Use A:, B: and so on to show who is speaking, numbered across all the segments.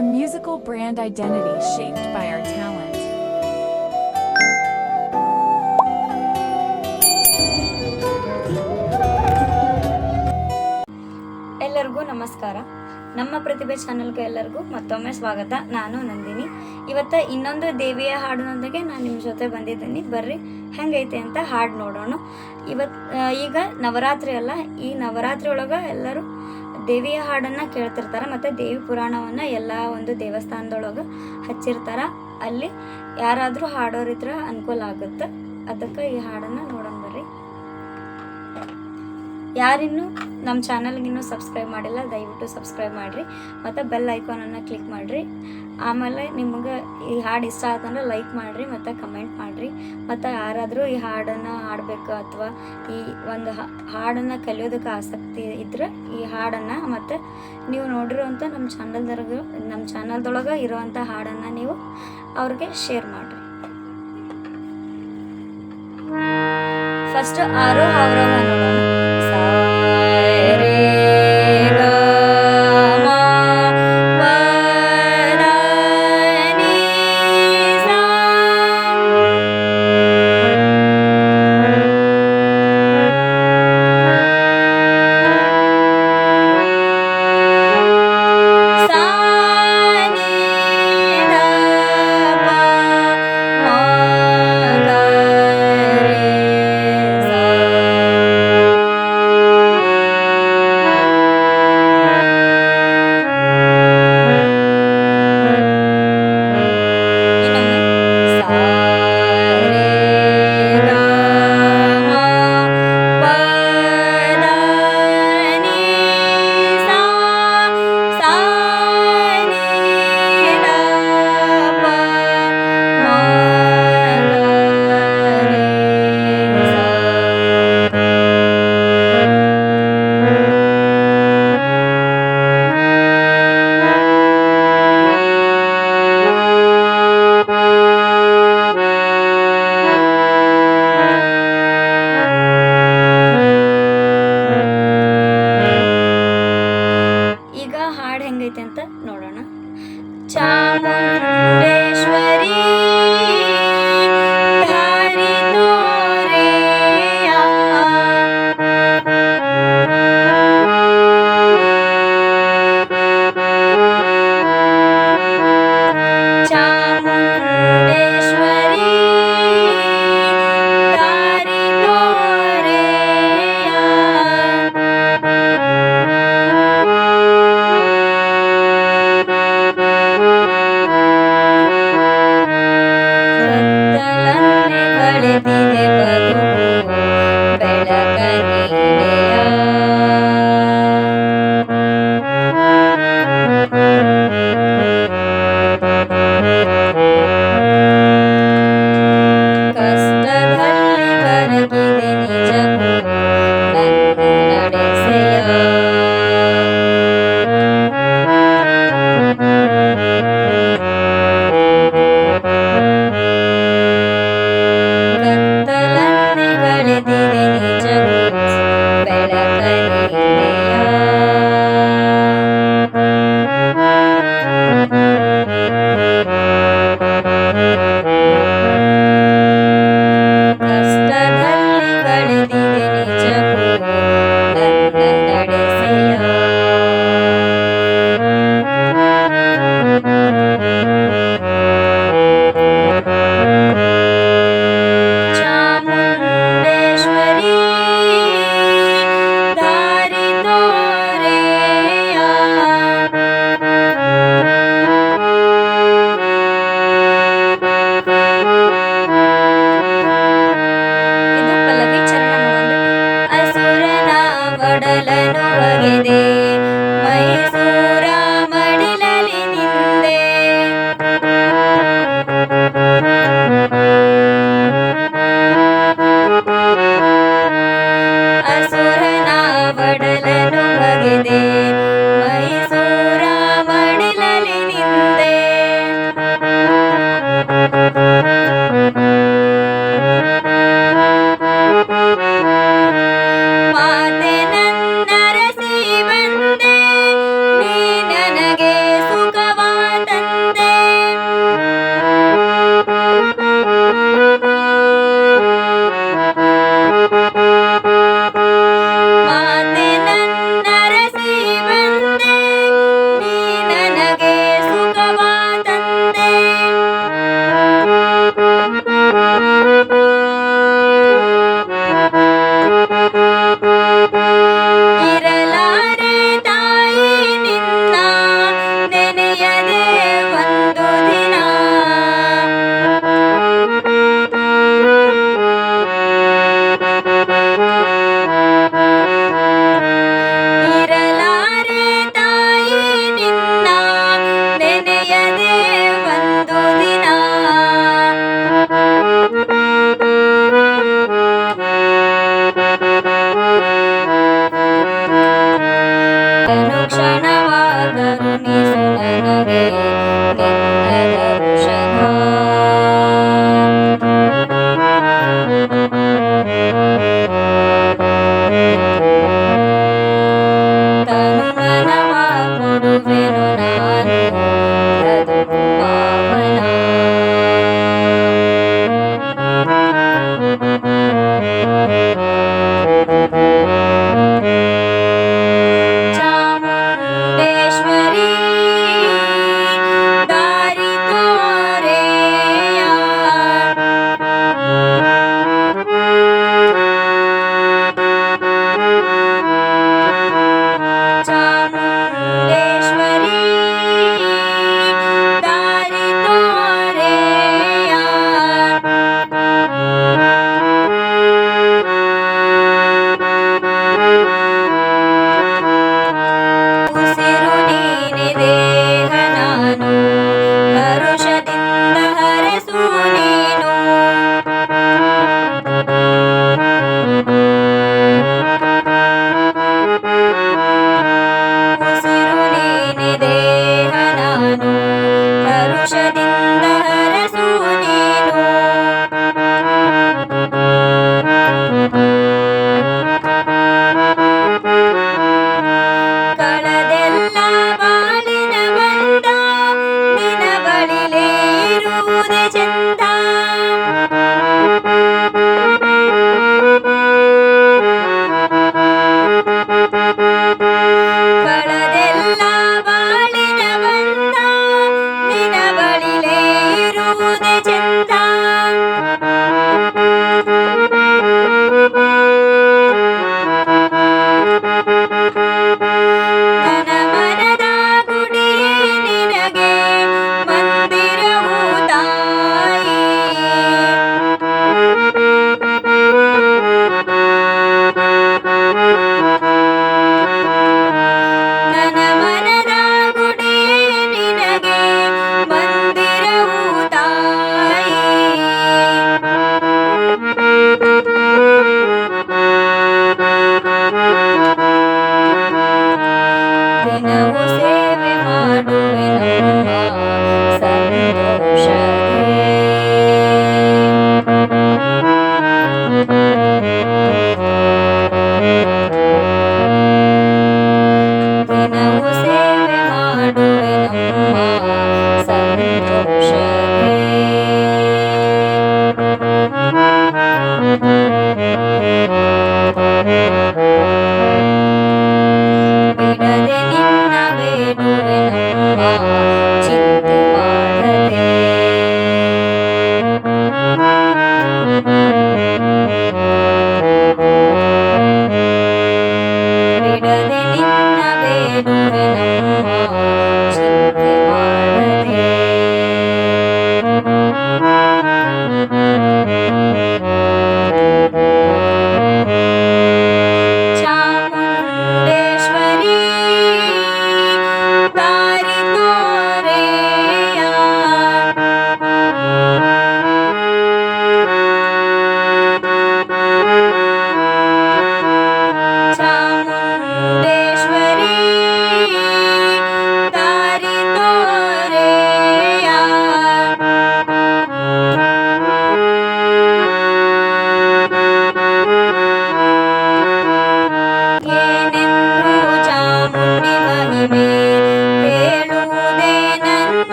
A: a musical brand identity shaped by our talent.
B: ಎಲ್ಲರಿಗೂ ನಮಸ್ಕಾರ. ನಮ್ಮ ಪ್ರತಿಭೆ ಚಾನಲ್ಗೆ ಎಲ್ಲರಿಗೂ ಮತ್ತೊಮ್ಮೆ ಸ್ವಾಗತ. ನಾನು ನಂದಿನಿ. ಇವತ್ತು ಇನ್ನೊಂದು ದೇವಿಯ ಹಾಡಿನೊಂದಿಗೆ ನಾನು ನಿಮ್ಮ ಜೊತೆ ಬಂದಿದ್ದೀನಿ. ಬರ್ರಿ, ಹೆಂಗೈತೆ ಅಂತ ಹಾಡು ನೋಡೋಣ. ಇವತ್ತು ಈಗ ನವರಾತ್ರಿ ಅಲ್ಲ, ಈ ನವರಾತ್ರಿ ಒಳಗೆ ಎಲ್ಲರೂ ದೇವಿಯ ಹಾಡನ್ನು ಕೇಳ್ತಿರ್ತಾರೆ, ಮತ್ತು ದೇವಿ ಪುರಾಣವನ್ನು ಎಲ್ಲ ಒಂದು ದೇವಸ್ಥಾನದೊಳಗೆ ಹಚ್ಚಿರ್ತಾರೆ. ಅಲ್ಲಿ ಯಾರಾದರೂ ಹಾಡೋರಿದ್ರೆ ಅನುಕೂಲ ಆಗುತ್ತೆ. ಅದಕ್ಕೆ ಈ ಹಾಡನ್ನು ನೋಡೋಣ. ಯಾರಿನ್ನೂ ನಮ್ಮ ಚಾನಲ್ಗಿನ್ನೂ ಸಬ್ಸ್ಕ್ರೈಬ್ ಮಾಡಿಲ್ಲ, ದಯವಿಟ್ಟು ಸಬ್ಸ್ಕ್ರೈಬ್ ಮಾಡಿರಿ. ಮತ್ತು ಬೆಲ್ ಐಕಾನನ್ನು ಕ್ಲಿಕ್ ಮಾಡಿರಿ. ಆಮೇಲೆ ನಿಮಗೆ ಈ ಹಾಡು ಇಷ್ಟ ಆತಂದ್ರೆ ಲೈಕ್ ಮಾಡಿರಿ, ಮತ್ತು ಕಮೆಂಟ್ ಮಾಡಿರಿ. ಮತ್ತು ಯಾರಾದರೂ ಈ ಹಾಡನ್ನು ಹಾಡಬೇಕು ಅಥವಾ ಈ ಒಂದು ಹಾಡನ್ನು ಕಲಿಯೋದಕ್ಕೆ ಆಸಕ್ತಿ ಇದ್ದರೆ ಈ ಹಾಡನ್ನು ಮತ್ತು ನೀವು ನೋಡಿರುವಂಥ ನಮ್ಮ ಚಾನಲ್ದೊಳಗೆ ನಮ್ಮ ಚಾನಲ್ದೊಳಗೆ ಇರುವಂಥ ಹಾಡನ್ನು ನೀವು ಅವ್ರಿಗೆ ಶೇರ್ ಮಾಡಿರಿ. ಫಸ್ಟ್ ಆರೋ ಅವರ ನೋಡೋಣ.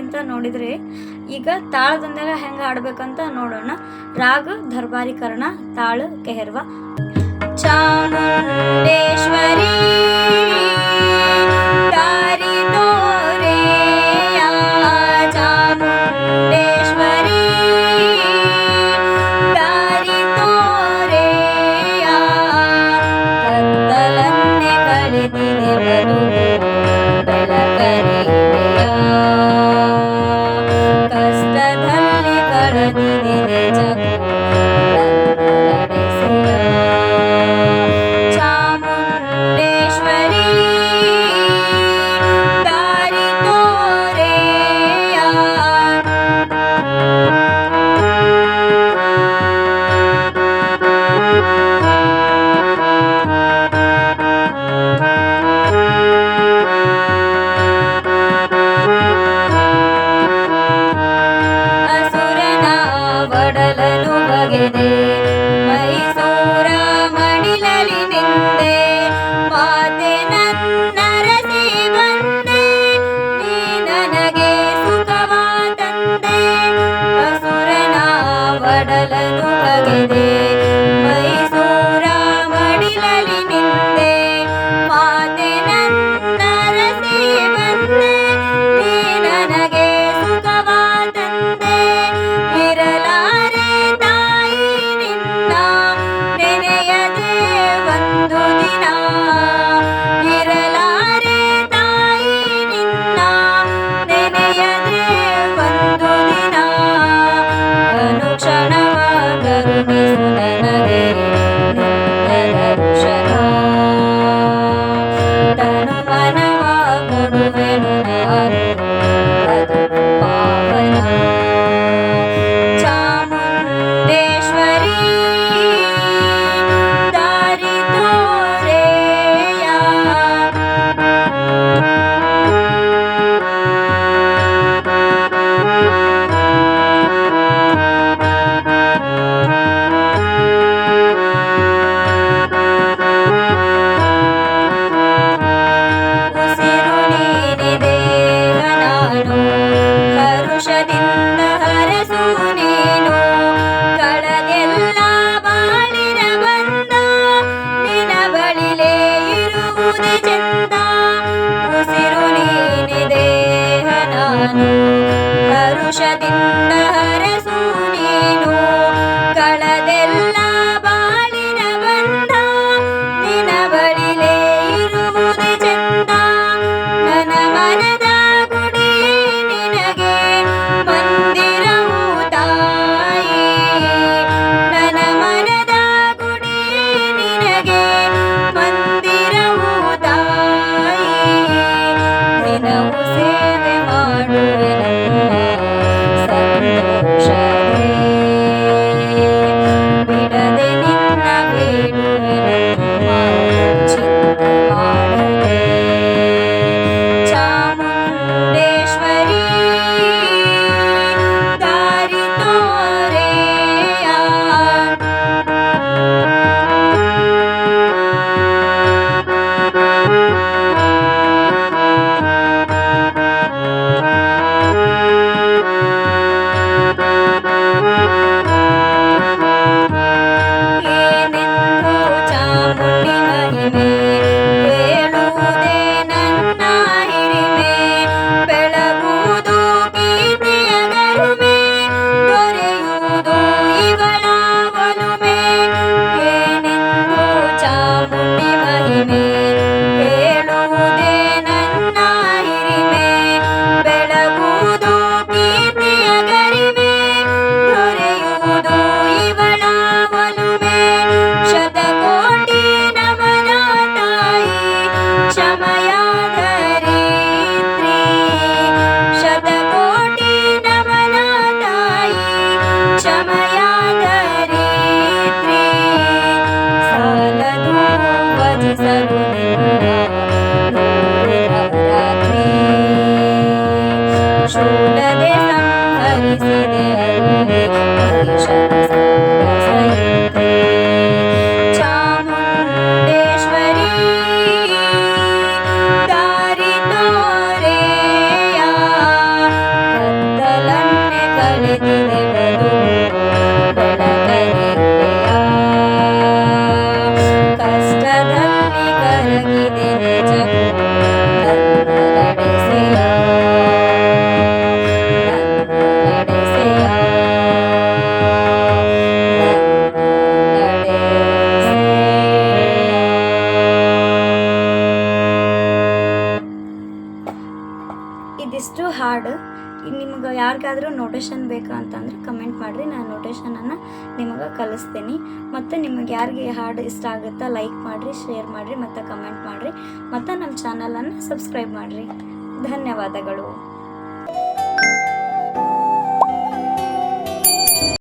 B: ಅಂತ ನೋಡಿದ್ರೆ ಈಗ ತಾಳದೊಂದಿಗೆ ಹೆಂಗೆ ಆಡ್ಬೇಕಂತ ನೋಡೋಣ. ರಾಗ ದರ್ಬಾರಿಕರಣ ತಾಳ ಕೆಹರ್ವ. ಚಾಮುಂಡೇಶ್ವರಿ. رشد النهر ನೋಟೇಷನ್ ಬೇಕಾ ಅಂತಂದರೆ ಕಮೆಂಟ್ ಮಾಡಿರಿ, ನಾನು ನೋಟೇಷನನ್ನು ನಿಮಗೆ ಕಲಿಸ್ತೀನಿ. ಮತ್ತು ನಿಮಗೆ ಯಾರಿಗೆ ಹಾಡು ಇಷ್ಟ ಆಗುತ್ತಾ ಲೈಕ್ ಮಾಡಿರಿ ಶೇರ್ ಮಾಡಿರಿ, ಮತ್ತು ಕಮೆಂಟ್ ಮಾಡಿರಿ. ಮತ್ತು ನಮ್ಮ ಚಾನಲನ್ನು ಸಬ್ಸ್ಕ್ರೈಬ್ ಮಾಡಿರಿ. ಧನ್ಯವಾದಗಳು.